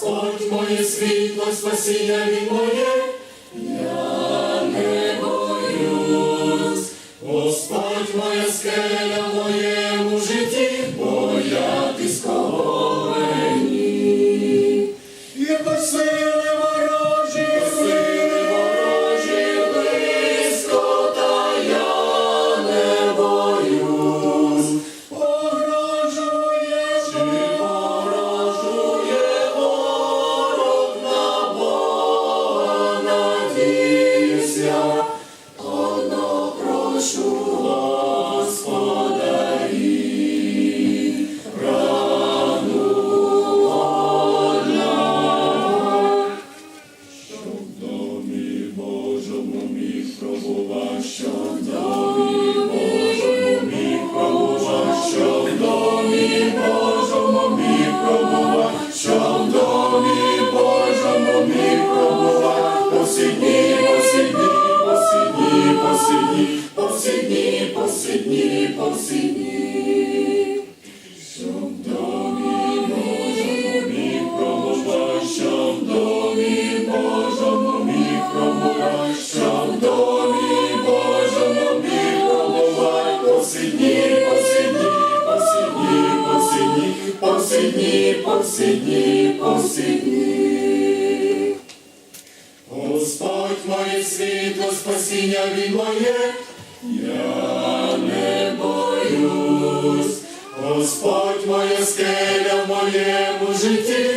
Господь моє світло, спасіння він моє, я не боюсь, Господь моя скеля в моєму житті, боятись кого мені. І міг що в домі Божому мій пробувати, що в домі Божому міг пробувати, що в домі Божому мій пробувати, посидні, посидні, посидні, посидні, посидні, посидні, посидні. Посидні, посидні. Господь моє світло, спасіння він моє, я не боюсь. Господь моя скеля в моєму житті.